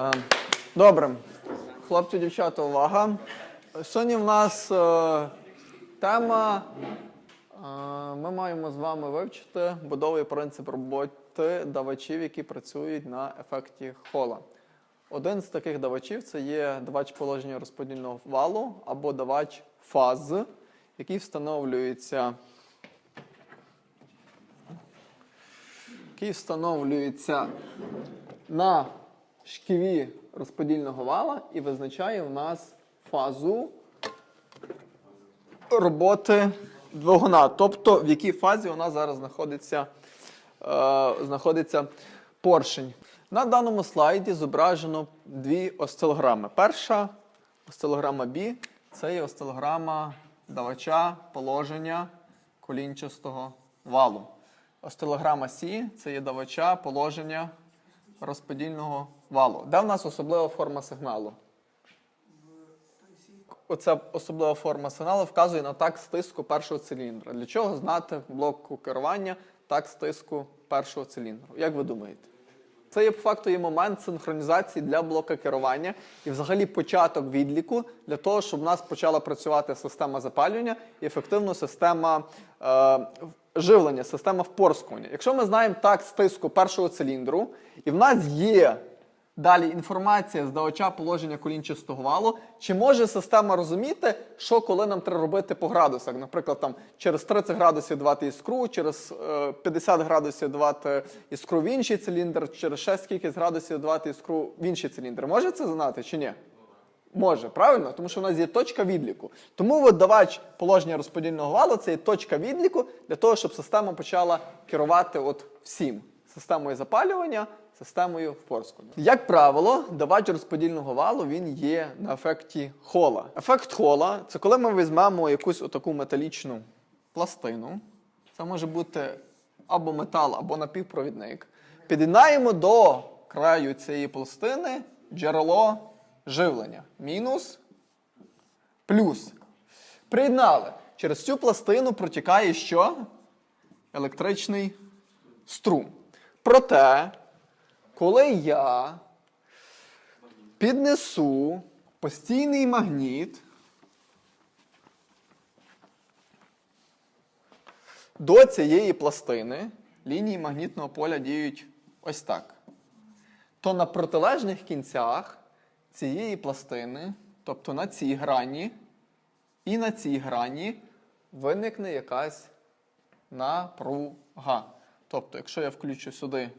Е, Добре. Хлопці, дівчата, увага. Сьогодні в нас е, тема. е, Ми маємо з вами вивчити будовий принцип роботи давачів, які працюють на ефекті хола. Один з таких давачів це є давач положення розподільного валу або давач фаз, який встановлюється. Який встановлюється на шківі розподільного вала і визначає у нас фазу роботи двигуна. Тобто в якій фазі у нас зараз знаходиться, е, знаходиться поршень. На даному слайді зображено дві осцилограми. Перша осцилограма B це є осцилограма давача положення колінчастого валу. Осцилограма C це є давача положення розподільного валу. Де в нас особлива форма сигналу? Оця особлива форма сигналу вказує на так стиску першого циліндра. Для чого знати блоку керування так стиску першого циліндру? Як ви думаєте? Це є по факту є момент синхронізації для блока керування і взагалі початок відліку для того, щоб у нас почала працювати система запалювання і ефективно система е, живлення, система впорскування. Якщо ми знаємо так стиску першого циліндру, і в нас є далі інформація з давача положення колінчастого валу, чи може система розуміти, що коли нам треба робити по градусах? Наприклад, там через 30 градусів давати іскру, через е, 50 градусів давати іскру в інший циліндр, через ще скільки градусів давати іскру в інший циліндр. Може це знати чи ні? Може, правильно? Тому що в нас є точка відліку. Тому от давач положення розподільного валу це є точка відліку для того, щоб система почала керувати от всім системою запалювання, системою впорскування. Як правило, давач розподільного валу він є на ефекті хола. Ефект хола це коли ми візьмемо якусь отаку металічну пластину. Це може бути або метал, або напівпровідник. Під'єднаємо до краю цієї пластини джерело живлення. Мінус, плюс. Приєднали. Через цю пластину протікає що? Електричний струм. Проте, коли я піднесу постійний магніт до цієї пластини, лінії магнітного поля діють ось так. То на протилежних кінцях цієї пластини, тобто на цій грані і на цій грані, виникне якась напруга. Тобто, якщо я включу сюди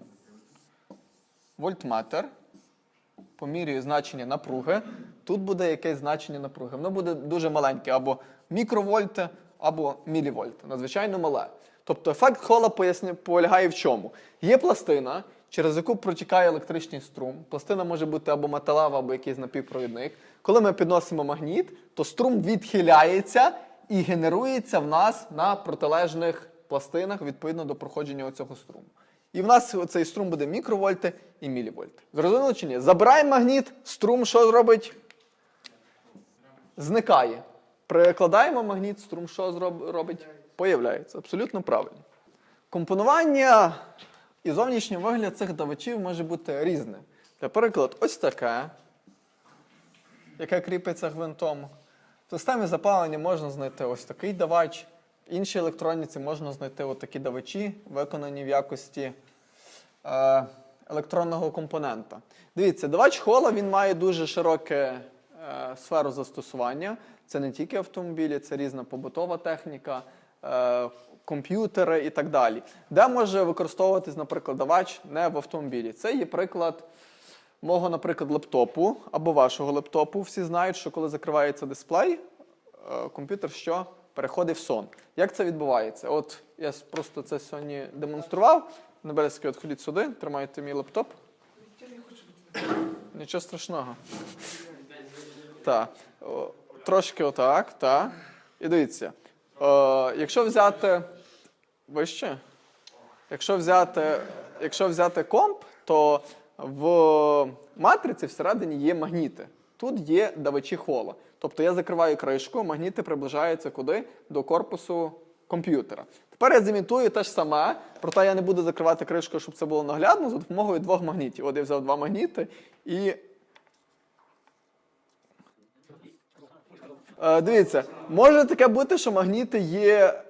вольтметр, помірюю значення напруги, тут буде якесь значення напруги. Воно буде дуже маленьке, або мікровольти, або мілівольти. Надзвичайно мале. Тобто ефект хола поясня- полягає в чому? Є пластина, через яку протікає електричний струм. Пластина може бути або металева, або якийсь напівпровідник. Коли ми підносимо магніт, то струм відхиляється і генерується в нас на протилежних пластинах відповідно до проходження цього струму. І в нас цей струм буде мікровольти і мілівольти. Зрозуміло чи ні? Забираємо магніт, струм що зробить? Зникає. Прикладаємо магніт, струм що робить? Появляється. Абсолютно правильно. Компонування і зовнішній вигляд цих давачів може бути різне. Наприклад, ось таке, яке кріпиться гвинтом. В системі запалення можна знайти ось такий давач. В іншій електроніці можна знайти отакі давачі, виконані в якості е, електронного компонента. Дивіться, давач хола він має дуже широке е, сферу застосування. Це не тільки автомобілі, це різна побутова техніка, е, комп'ютери і так далі. Де може використовуватись, наприклад, давач не в автомобілі? Це є приклад мого, наприклад, лептопу або вашого лептопу. Всі знають, що коли закривається дисплей, е, комп'ютер що? Переходить в сон. Як це відбувається? От я просто це сьогодні демонстрував. Небелецький, от ходіть сюди, тримайте мій лептоп. Нічого страшного. Так. Трошки отак, так. І дивіться. Е, якщо взяти Вище. Якщо взяти якщо взяти комп, то в матриці всередині є магніти. Тут є давачі хола. Тобто я закриваю кришку, магніти приближаються куди? До корпусу комп'ютера. Тепер я зімітую те ж саме, проте я не буду закривати кришку, щоб це було наглядно, за допомогою двох магнітів. От я взяв два магніти і. Е, дивіться, може таке бути, що магніти є.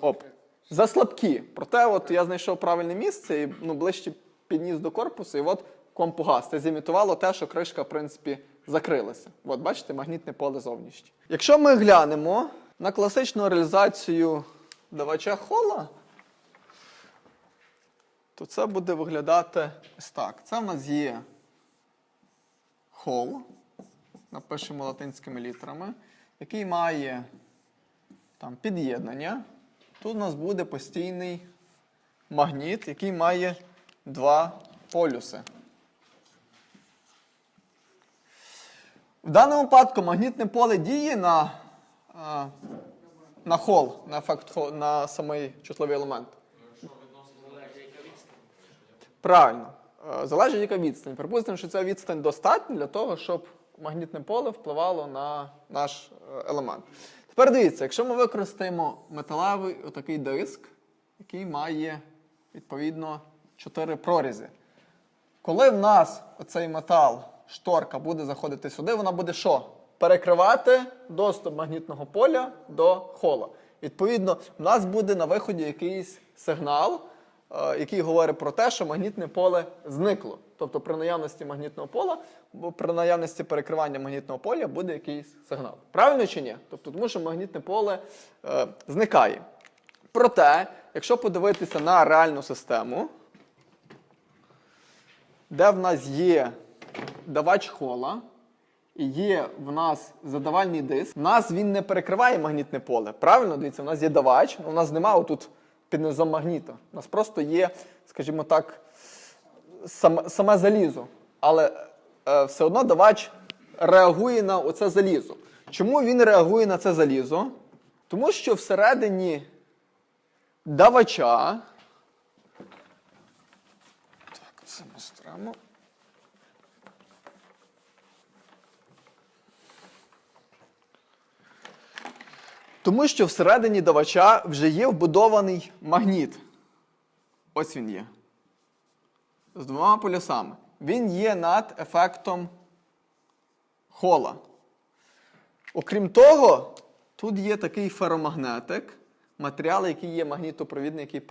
Оп заслабкі. Проте, от я знайшов правильне місце і ну, ближче підніс до корпусу, і от компогаз. Це зімітувало те, що кришка, в принципі, закрилася. От, бачите, магнітне поле зовнішнє. Якщо ми глянемо на класичну реалізацію давача хола, то це буде виглядати ось так. Це в нас є хол, напишемо латинськими літерами, який має там, під'єднання. Тут у нас буде постійний магніт, який має два полюси. В даному випадку магнітне поле діє на, а, на хол, на ефект хол, на самий чутливий елемент. Правильно. Е, Залежить яка відстань. Припустимо, що ця відстань достатня для того, щоб магнітне поле впливало на наш е, елемент. Тепер дивіться, якщо ми використаємо металевий отакий диск, який має відповідно 4 прорізи. Коли в нас оцей метал, шторка буде заходити сюди, вона буде що? Перекривати доступ магнітного поля до хола. Відповідно, в нас буде на виході якийсь сигнал, який говорить про те, що магнітне поле зникло. Тобто при наявності магнітного поля, бо при наявності перекривання магнітного поля буде якийсь сигнал. Правильно чи ні? Тобто, тому що магнітне поле е, зникає. Проте, якщо подивитися на реальну систему, де в нас є давач хола, і є в нас задавальний диск, в нас він не перекриває магнітне поле. Правильно, дивіться, в нас є давач, у нас немає отут під низом магніта. У нас просто є, скажімо так, сам, саме залізо. Але е, все одно давач реагує на оце залізо. Чому він реагує на це залізо? Тому що всередині давача. Так, це ми стремо. Тому що всередині давача вже є вбудований магніт. Ось він є. З двома полюсами. Він є над ефектом хола. Окрім того, тут є такий феромагнетик, матеріал, який є магнітопровідний, який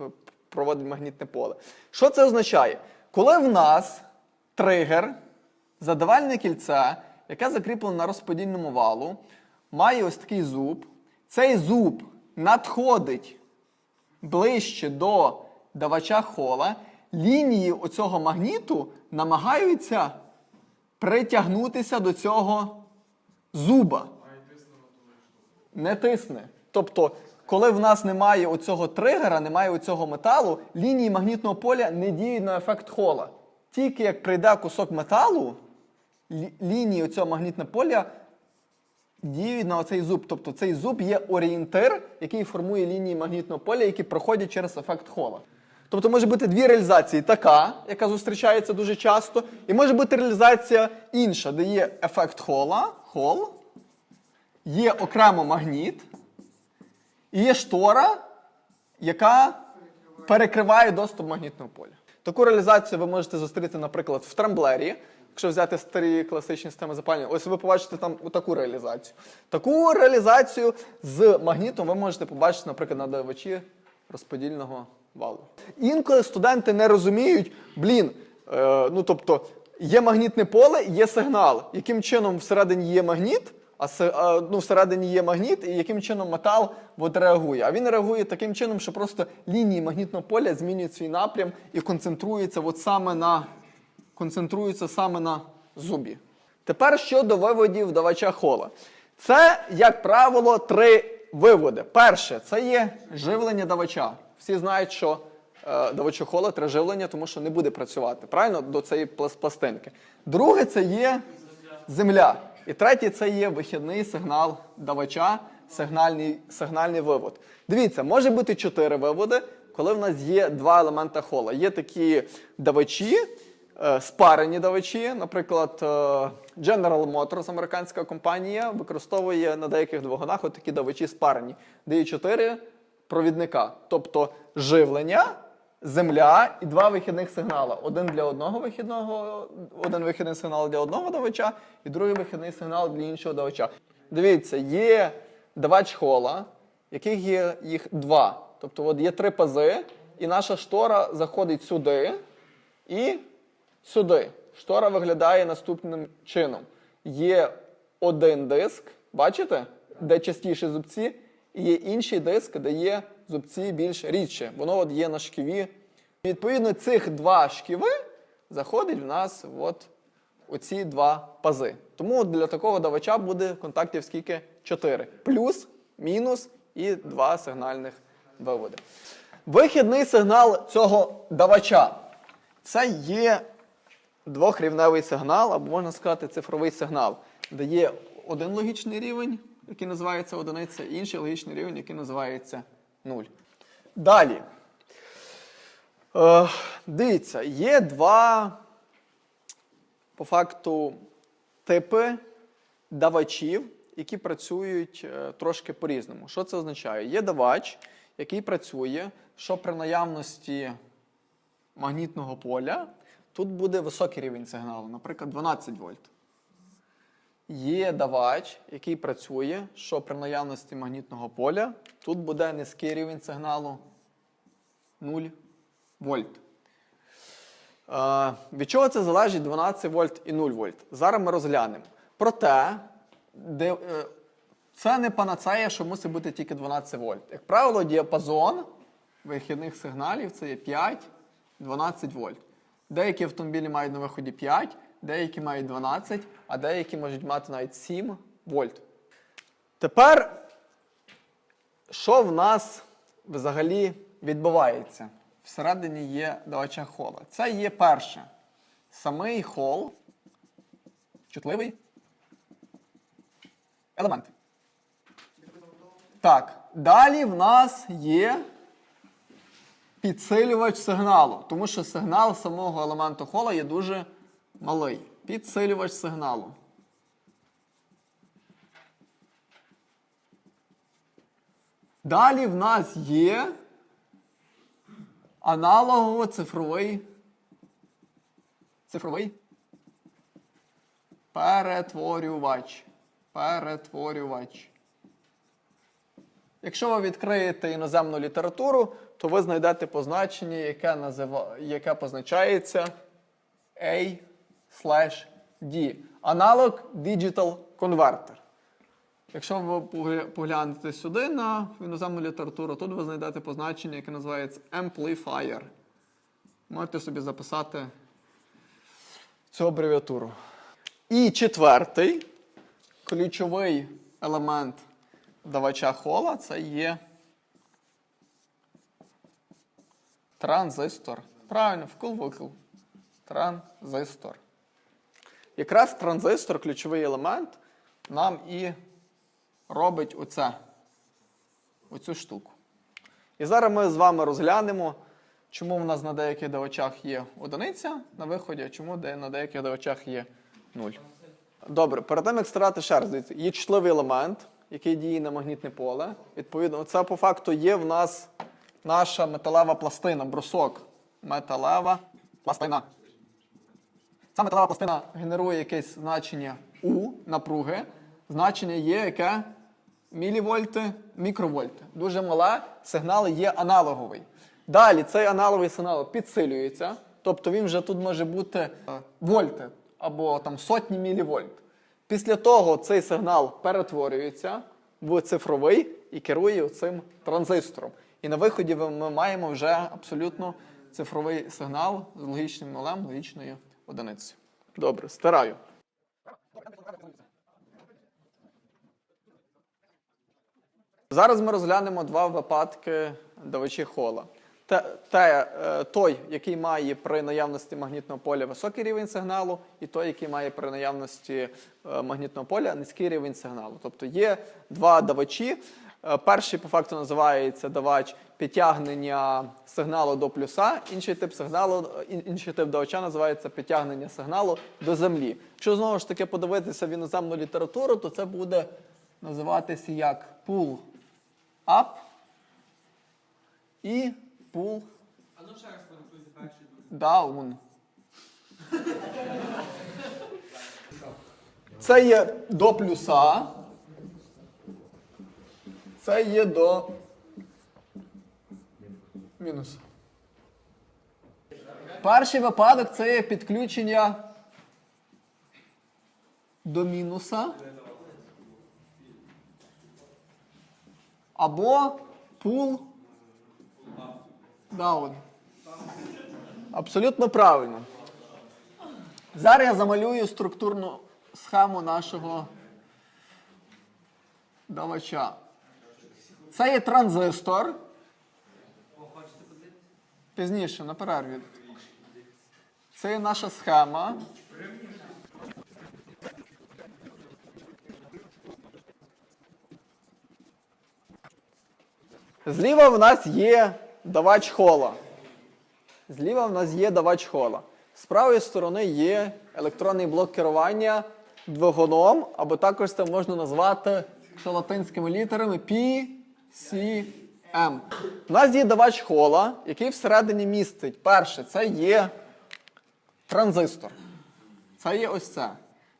проводить магнітне поле. Що це означає? Коли в нас тригер, задавальне кільце, яке закріплено на розподільному валу, має ось такий зуб. Цей зуб надходить ближче до давача хола, лінії оцього магніту намагаються притягнутися до цього зуба. Не тисне. Тобто, коли в нас немає оцього тригера, немає оцього металу, лінії магнітного поля не діють на ефект хола. Тільки як прийде кусок металу, лінії оцього магнітного поля діють на оцей зуб. Тобто цей зуб є орієнтир, який формує лінії магнітного поля, які проходять через ефект хола. Тобто може бути дві реалізації: така, яка зустрічається дуже часто, і може бути реалізація інша, де є ефект хола, хол, є окремо магніт, і є штора, яка перекриває доступ магнітного поля. Таку реалізацію ви можете зустріти, наприклад, в тремблері. Якщо взяти старі класичні системи запалення, ось ви побачите там таку реалізацію. Таку реалізацію з магнітом ви можете побачити, наприклад, на давачі розподільного валу. Інколи студенти не розуміють, блін, е, ну тобто є магнітне поле, є сигнал, яким чином всередині є магніт, а, ну, всередині є магніт, і яким чином метал от реагує. А він реагує таким чином, що просто лінії магнітного поля змінюють свій напрям і концентруються от саме на, концентруються саме на зубі. Тепер щодо виводів давача хола. Це, як правило, три виводи. Перше, це є живлення давача. Всі знають, що е, давачу хола треба живлення, тому що не буде працювати правильно до цієї пластинки. Друге, це є земля. І третє це є вихідний сигнал давача, сигнальний, сигнальний вивод. Дивіться, може бути чотири виводи, коли в нас є два елемента хола. Є такі давачі, спарені давачі. Наприклад, е, General Motors, американська компанія, використовує на деяких двигунах такі давачі спарені, де є чотири провідника, тобто живлення. Земля і два вихідних сигнала. Один для одного вихідного, один вихідний сигнал для одного давача, і другий вихідний сигнал для іншого давача. Дивіться, є давач хола, яких є їх два. Тобто от є три пази, і наша штора заходить сюди і сюди. Штора виглядає наступним чином. Є один диск, бачите, де частіше зубці, і є інший диск, де є зубці більш рідше. Воно от є на шківі. Відповідно, цих два шківи заходить в нас от оці два пази. Тому для такого давача буде контактів скільки? 4. Плюс, мінус і два сигнальних виводи. Вихідний сигнал цього давача це є двохрівневий сигнал, або можна сказати цифровий сигнал, де є один логічний рівень, який називається одиниця, і інший логічний рівень, який називається 0. Далі. Е, дивіться, є два, по факту, типи давачів, які працюють е, трошки по-різному. Що це означає? Є давач, який працює, що при наявності магнітного поля тут буде високий рівень сигналу, наприклад, 12 вольт. Є давач, який працює, що при наявності магнітного поля тут буде низький рівень сигналу 0 вольт. Е, від чого це залежить 12 вольт і 0 вольт? Зараз ми розглянемо. Проте, де, е, це не панацея, що мусить бути тільки 12 вольт. Як правило, діапазон вихідних сигналів це є 5-12 вольт. Деякі автомобілі мають на виході 5, деякі мають 12, а деякі можуть мати навіть 7 вольт. Тепер, що в нас взагалі відбувається? Всередині є давача хола. Це є перше. Самий хол, чутливий елемент. Так, далі в нас є підсилювач сигналу, тому що сигнал самого елементу хола є дуже малий. Підсилювач сигналу. Далі в нас є аналогово цифровий цифровий перетворювач. Перетворювач. Якщо ви відкриєте іноземну літературу, то ви знайдете позначення, яке, назива... яке позначається A slash D. Аналог Digital Converter. Якщо ви поглянете сюди на іноземну літературу, тут ви знайдете позначення, яке називається Amplifier. Можете собі записати цю абревіатуру. І четвертий ключовий елемент давача хола це є транзистор. Правильно, вкл-викл. Транзистор. Якраз транзистор, ключовий елемент, нам і робить оце, оцю штуку. І зараз ми з вами розглянемо, чому в нас на деяких давачах є одиниця на виході, а чому на деяких давачах є 0. Добре, перед тим, як старати ще раз, є чутливий елемент, який діє на магнітне поле. Відповідно, це по факту є в нас наша металева пластина, брусок. Металева пластина. Ця металева пластина генерує якесь значення У напруги. Значення є яке? Мілівольти, мікровольти. Дуже мале, сигнал є аналоговий. Далі цей аналоговий сигнал підсилюється, тобто він вже тут може бути е, вольти або там сотні мілівольт. Після того цей сигнал перетворюється в цифровий і керує цим транзистором. І на виході ми маємо вже абсолютно цифровий сигнал з логічним нулем, логічною одиницею. Добре, стираю. Зараз ми розглянемо два випадки давачі хола. Те, е, той, який має при наявності магнітного поля високий рівень сигналу, і той, який має при наявності е, магнітного поля низький рівень сигналу. Тобто є два давачі. Е, Перший по факту називається давач підтягнення сигналу до плюса, інший тип сигналу, е, інший тип давача називається підтягнення сигналу до землі. Якщо знову ж таки подивитися в іноземну літературу, то це буде називатися як pull up і pull ну down. Це є до плюса, Це є до мінуса. Перший випадок це є підключення до мінуса. Або пул даун. Абсолютно правильно. Зараз я замалюю структурну схему нашого давача. Це є транзистор. Пізніше, на перерві. Це є наша схема. Зліва в нас є давач хола. Зліва в нас є давач хола. З правої сторони є електронний блок керування двигуном, або також це можна назвати якщо латинськими літерами PCM. У нас є давач хола, який всередині містить. Перше, це є транзистор. Це є ось це.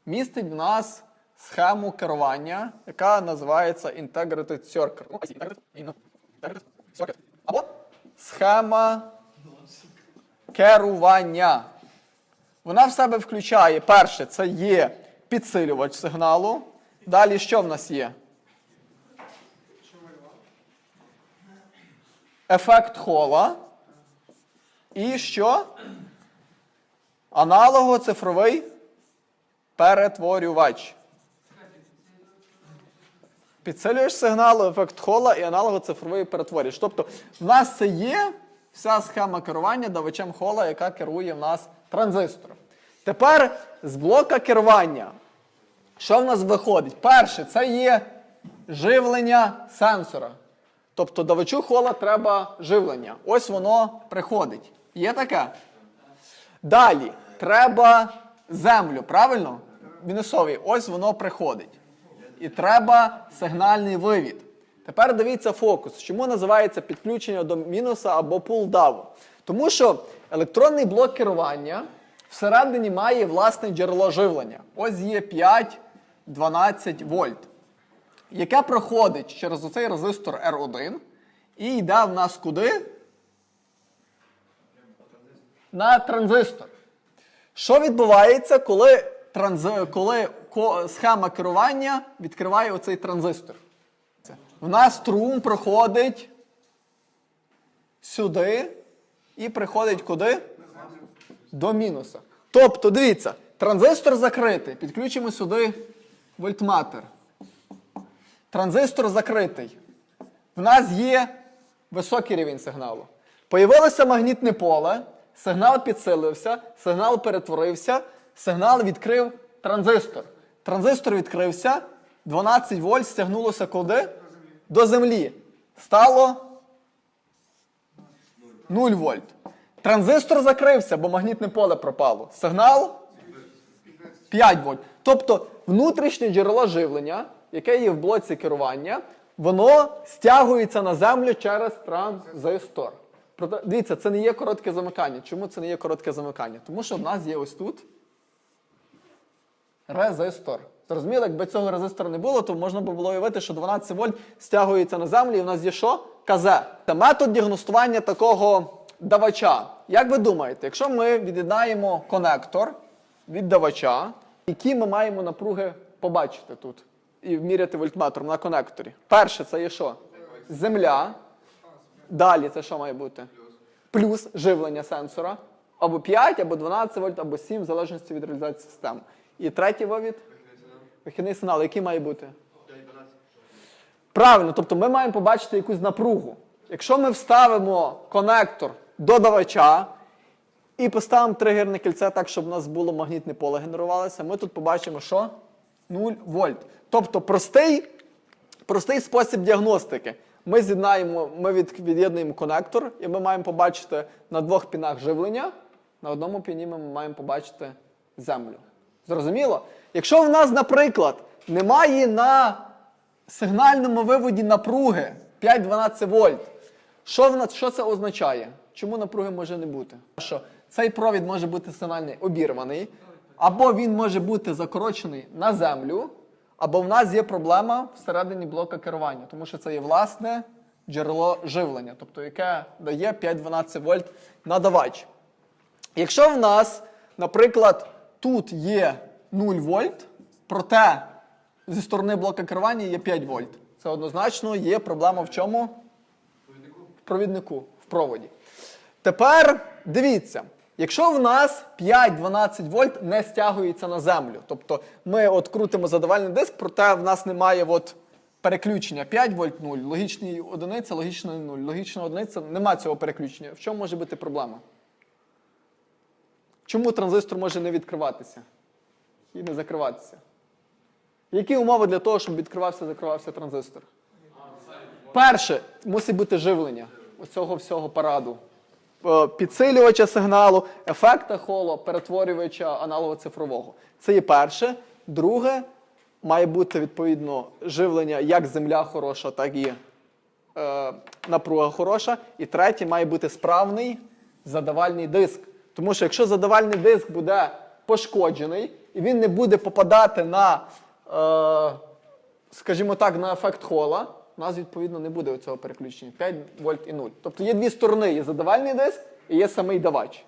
Містить в нас схему керування, яка називається Integrated Circuit. Ну. Або схема керування. Вона в себе включає, перше, це є підсилювач сигналу. Далі що в нас є? Ефект хола. І що? Аналого-цифровий перетворювач. Підсилюєш сигналу, ефект хола і аналого-цифровий перетворювач. Тобто, в нас це є вся схема керування давачем хола, яка керує в нас транзистором. Тепер з блока керування. Що в нас виходить? Перше, це є живлення сенсора. Тобто давачу хола треба живлення. Ось воно приходить. Є таке? Далі треба землю, правильно? Мінусовий, ось воно приходить. І треба сигнальний вивід. Тепер дивіться фокус. Чому називається підключення до мінуса або пулдаву? Тому що електронний блок керування всередині має власне джерело живлення. Ось є 5-12 вольт, яке проходить через оцей резистор R1 і йде в нас куди? На транзистор. Що відбувається, коли, транзи... коли схема керування відкриває оцей транзистор? В нас струм проходить сюди і приходить куди? До мінуса. Тобто, дивіться, транзистор закритий. Підключимо сюди вольтметр. Транзистор закритий. В нас є високий рівень сигналу. Появилося магнітне поле, сигнал підсилився, сигнал перетворився, сигнал відкрив транзистор. Транзистор відкрився, 12 вольт стягнулося куди? До землі. Стало 0 вольт. Транзистор закрився, бо магнітне поле пропало. Сигнал 5 вольт. Тобто внутрішнє джерело живлення, яке є в блоці керування, воно стягується на землю через транзистор. Проте, дивіться, це не є коротке замикання. Чому це не є коротке замикання? Тому що в нас є ось тут резистор. Зрозуміло, якби цього резистора не було, то можна було уявити, що 12 вольт стягується на землю, і в нас є що? КЗ. Це метод діагностування такого давача. Як ви думаєте, якщо ми від'єднаємо конектор від давача, які ми маємо напруги побачити тут і вміряти вольтметром на конекторі? Перше, це є що? Земля. Далі це що має бути? Плюс живлення сенсора. Або 5, або 12 вольт, або 7, в залежності від реалізації системи. І третій вивід вихідний сигнал, який має бути? Правильно, тобто ми маємо побачити якусь напругу. Якщо ми вставимо конектор до давача і поставимо тригерне кільце так, щоб у нас було магнітне поле генерувалося, ми тут побачимо, що 0 вольт. Тобто простий, простий спосіб діагностики. Ми з'єднаємо, ми від, від'єднуємо конектор, і ми маємо побачити на двох пінах живлення. На одному піні ми маємо побачити землю. Зрозуміло? Якщо в нас, наприклад, немає на сигнальному виводі напруги 5-12 вольт, що, в нас, що це означає? Чому напруги може не бути? Що цей провід може бути сигнальний обірваний, або він може бути закорочений на землю, або в нас є проблема всередині блока керування, тому що це є власне джерело живлення, тобто яке дає 5-12 вольт надавач. Якщо в нас, наприклад, тут є 0 вольт, проте зі сторони блока керування є 5 вольт, це однозначно є проблема в чому? В провіднику, в проводі. Тепер дивіться, якщо в нас 5-12 вольт не стягується на землю, тобто ми от крутимо задавальний диск, проте в нас немає от переключення 5 вольт 0, логічні одиниця, логічна 0, логічна одиниця, немає цього переключення. В чому може бути проблема? Чому транзистор може не відкриватися і не закриватися? Які умови для того, щоб відкривався закривався транзистор? Перше, мусить бути живлення оцього всього параду. Е, Підсилювача сигналу, ефекта холо, перетворювача аналово-цифрового. Це є перше. Друге, має бути відповідно живлення як земля хороша, так і е, напруга хороша. І третє, має бути справний задавальний диск. Тому що якщо задавальний диск буде пошкоджений і він не буде попадати на, е, скажімо так, на ефект хола, у нас відповідно не буде цього переключення 5 вольт і 0. Тобто є дві сторони: є задавальний диск і є самий давач.